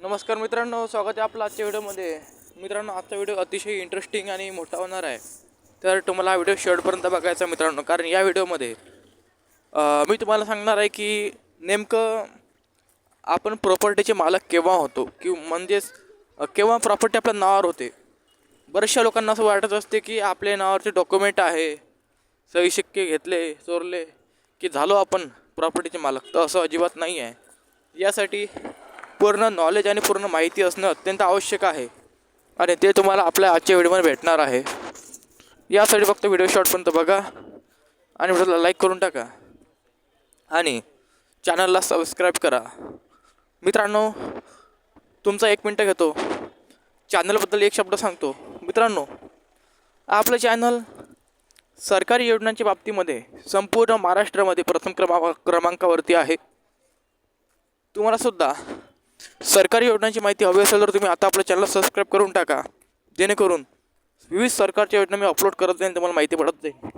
नमस्कार मित्रांनो स्वागत आहे आपलं आजच्या व्हिडिओमध्ये. मित्रांनो आजचा व्हिडिओ अतिशय इंटरेस्टिंग आणि मोठा होणार आहे. तर तुम्हाला हा व्हिडिओ शेवटपर्यंत बघायचा मित्रांनो कारण या व्हिडिओमध्ये मी तुम्हाला सांगणार आहे की नेमकं आपण प्रॉपर्टीचे मालक केव्हा होतो कि म्हणजेच केव्हा प्रॉपर्टी आपल्या नावावर होते. बऱ्याचशा लोकांना असं वाटत असते की आपल्या नावावरचे डॉक्युमेंट आहे सही शिक्के घेतले चोरले की झालो आपण प्रॉपर्टीचे मालक. तर असं अजिबात नाही आहे. यासाठी पूर्ण नॉलेज आणि पूर्ण माहिती असणं अत्यंत आवश्यक आहे. आणि ते तुम्हाला आपल्या आजच्या व्हिडिओमध्ये भेटणार आहे. यासाठी फक्त व्हिडिओ शॉर्टपर्यंत बघा. आणि व्हिडिओला लाईक करून टाका. आणि चॅनलला सबस्क्राईब करा. मित्रांनो तुमचा एक मिनटं घेतो. चॅनलबद्दल एक शब्द सांगतो. मित्रांनो आपलं चॅनल सरकारी योजनांच्या बाबतीमध्ये संपूर्ण महाराष्ट्रामध्ये प्रथम क्रमा क्रमांकावरती आहे. तुम्हालासुद्धा सरकारी योजनांची माहिती हवी असेल तर तुम्ही आता आपल्या चॅनल सबस्क्राईब करून टाका. जेणेकरून विविध सरकारच्या योजना मी अपलोड करत जाईन तुम्हाला माहिती पडत जाईल.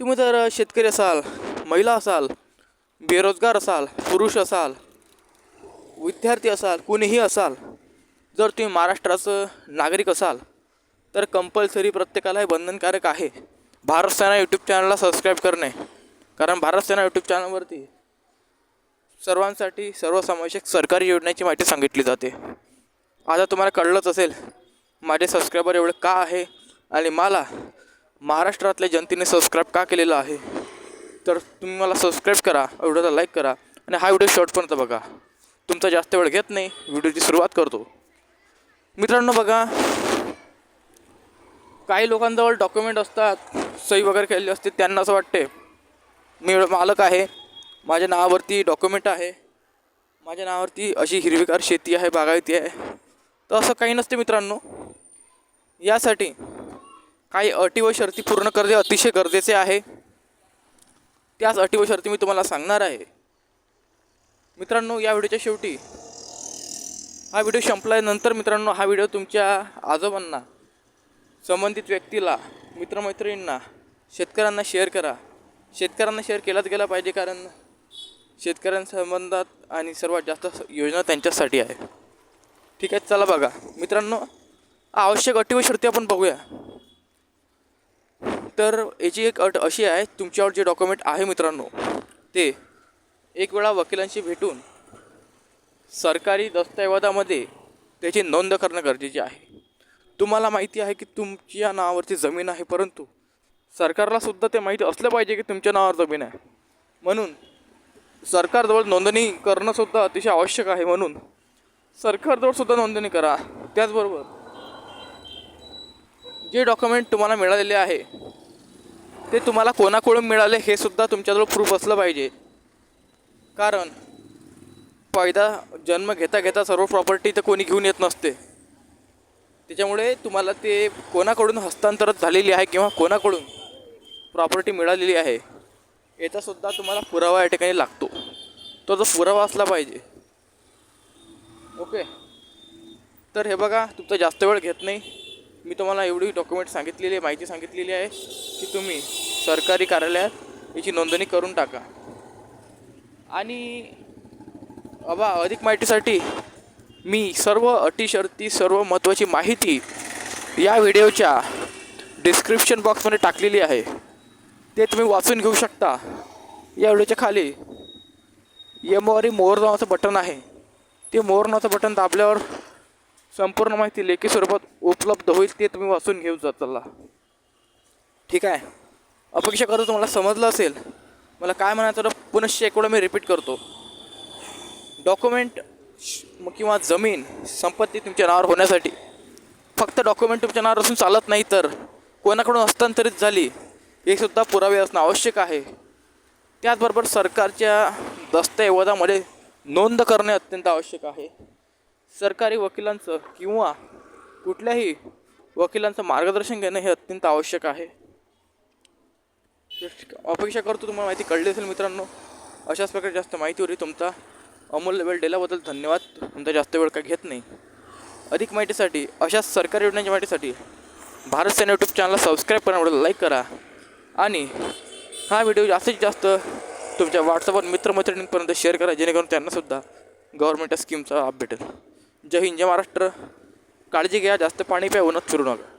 तुम्ही जर शेतकरी असाल महिला असाल बेरोजगार असाल पुरुष असाल विद्यार्थी असाल कुणीही असाल जर तुम्ही महाराष्ट्राचं नागरिक असाल तर कंपल्सरी प्रत्येकाला हे बंधनकारक आहे. भारत सेना यूट्यूब चॅनलला सबस्क्राईब करणे. कारण भारत सेना यूट्यूब चॅनलवरती सर्वांसाठी सर्वसमावेशक सरकारी योजनेची माहिती सांगितली जाते. आता तुम्हाला कळलंच असेल माझे सबस्क्रायबर एवढे का आहे आणि मला महाराष्ट्रातल्या जनतेने सबस्क्राईब का केलेलं आहे? तर तुम्ही मला सबस्क्राईब करा व्हिडिओला लाईक करा आणि हा व्हिडिओ शॉर्टपर्यंत बघा. तुमचा जास्त वेळ घेत नाही व्हिडिओची सुरुवात करतो. मित्रांनो बघा काही लोकांजवळ डॉक्युमेंट असतात सही वगैरे केलेली असते त्यांना असं वाटते मी मालक आहे माझ्या नावावरती डॉक्युमेंट आहे. माझ्या नावावरती अशी हिरवीगार शेती आहे बागायती आहे. तर असं काही नसते मित्रांनो. यासाठी काही अटी व शर्ती पूर्ण करणे अतिशय गरजेचे आहे. त्याच अटी व शर्ती मी तुम्हाला सांगणार आहे. मित्रांनो या व्हिडिओच्या शेवटी हा व्हिडिओ संपल्यानंतर मित्रांनो हा व्हिडिओ तुमच्या आजोबांना संबंधित व्यक्तीला मित्रमैत्रिणींना शेतकऱ्यांना शेअर करा. शेतकऱ्यांना शेअर केलाच गेला पाहिजे कारण शेतकऱ्यांसंबंधात आणि सर्वात जास्त योजना त्यांच्यासाठी आहे. ठीक आहे चला बघा. मित्रांनो आवश्यक अटी व शर्ती आपण बघूया. तर याची एक अट अशी आहे तुमच्यावर जे डॉक्युमेंट आहे मित्रांनो ते एक वेळा वकिलांशी भेटून सरकारी दस्तऐवजामध्ये त्याची नोंद करणं गरजेचे आहे. तुम्हाला माहिती आहे की तुमच्या नावावरती जमीन आहे परंतु सरकारलासुद्धा ते माहिती असलं पाहिजे की तुमच्या नावावर जमीन आहे. म्हणून सरकारजवळ नोंदणी करणंसुद्धा अतिशय आवश्यक आहे म्हणून. सरकारजवळ सुद्धा नोंदणी करा. त्याचबरोबर जे डॉक्युमेंट तुम्हाला मिळालेले आहे ते तुम्हाला कोणाकडून मिळाले हे सुद्धा तुमच्याजवळ प्रूफ असलं पाहिजे. कारण फायदा जन्म घेता घेता सर्व प्रॉपर्टी तर कोणी घेऊन येत नसते. त्याच्यामुळे तुम्हाला ते कोणाकडून हस्तांतरित झालेली आहे किंवा कोणाकडून प्रॉपर्टी मिळालेली आहे याचासुद्धा तुम्हाला पुरावा या ठिकाणी लागतो. तो जो पुरावा असला पाहिजे. ओके तर हे बघा तुमचा जास्त वेळ घेत नाही. मी तुम्हाला एवढी डॉक्युमेंट सांगितलेली आहे माहिती सांगितलेली आहे की तुम्ही सरकारी कार्यालयात याची नोंदणी करून टाका. आणि अबा अधिक माहितीसाठी मी सर्व अटी शर्ती सर्व महत्त्वाची माहिती या व्हिडिओच्या डिस्क्रिप्शन बॉक्समध्ये टाकलेली आहे. ते तुम्ही वाचून घेऊ शकता. या व्हिडिओच्या खाली यमवारी मोर नावाचं बटन आहे. ते मोर नावाचं बटन दाबल्यावर संपूर्ण माहिती लेखी स्वरूपात उपलब्ध होईल ते तुम्ही वाचून घेऊ जाताला ठीक आहे? अपेक्षा करतो तुम्हाला समजलं असेल. मला काय म्हणायचं तर पुनश्च एक वेळा मी रिपीट करतो. डॉक्युमेंट किंवा जमीन संपत्ती तुमच्या नावावर होण्यासाठी. फक्त डॉक्युमेंट तुमच्या नावावर असून चालत नाही तर कोणाकडून हस्तांतरित झाली हे सुद्धा पुरावे असणं आवश्यक आहे. त्याचबरोबर सरकारच्या दस्तऐवजामध्ये नोंद करणे अत्यंत आवश्यक आहे. सरकारी वकिलांचं किंवा कुठल्याही वकिलांचं मार्गदर्शन घेणं हे अत्यंत आवश्यक आहे. अपेक्षा करतो तुम्हाला माहिती कळली असेल मित्रांनो अशाच प्रकारे जास्त माहिती होती तुमचा. अमूल्य वेळ दिल्याबद्दल धन्यवाद. तुमचा जास्त वेळ काय घेत नाही. अधिक माहितीसाठी अशाच सरकारी योजनांच्या माहितीसाठी भारत सेना यूट्यूब चॅनलला सबस्क्राईब करा लाईक करा. आणि हा व्हिडिओ जास्तीत जास्त तुमच्या व्हॉट्सअपवर मित्रमैत्रिणींपर्यंत शेअर करा जेणेकरून त्यांनासुद्धा गव्हर्मेंट स्कीमचा लाभ भेटेल जय हिंद जय महाराष्ट्र. काळजी घ्या जास्त पाणी प्या उन्हात फिरू नका.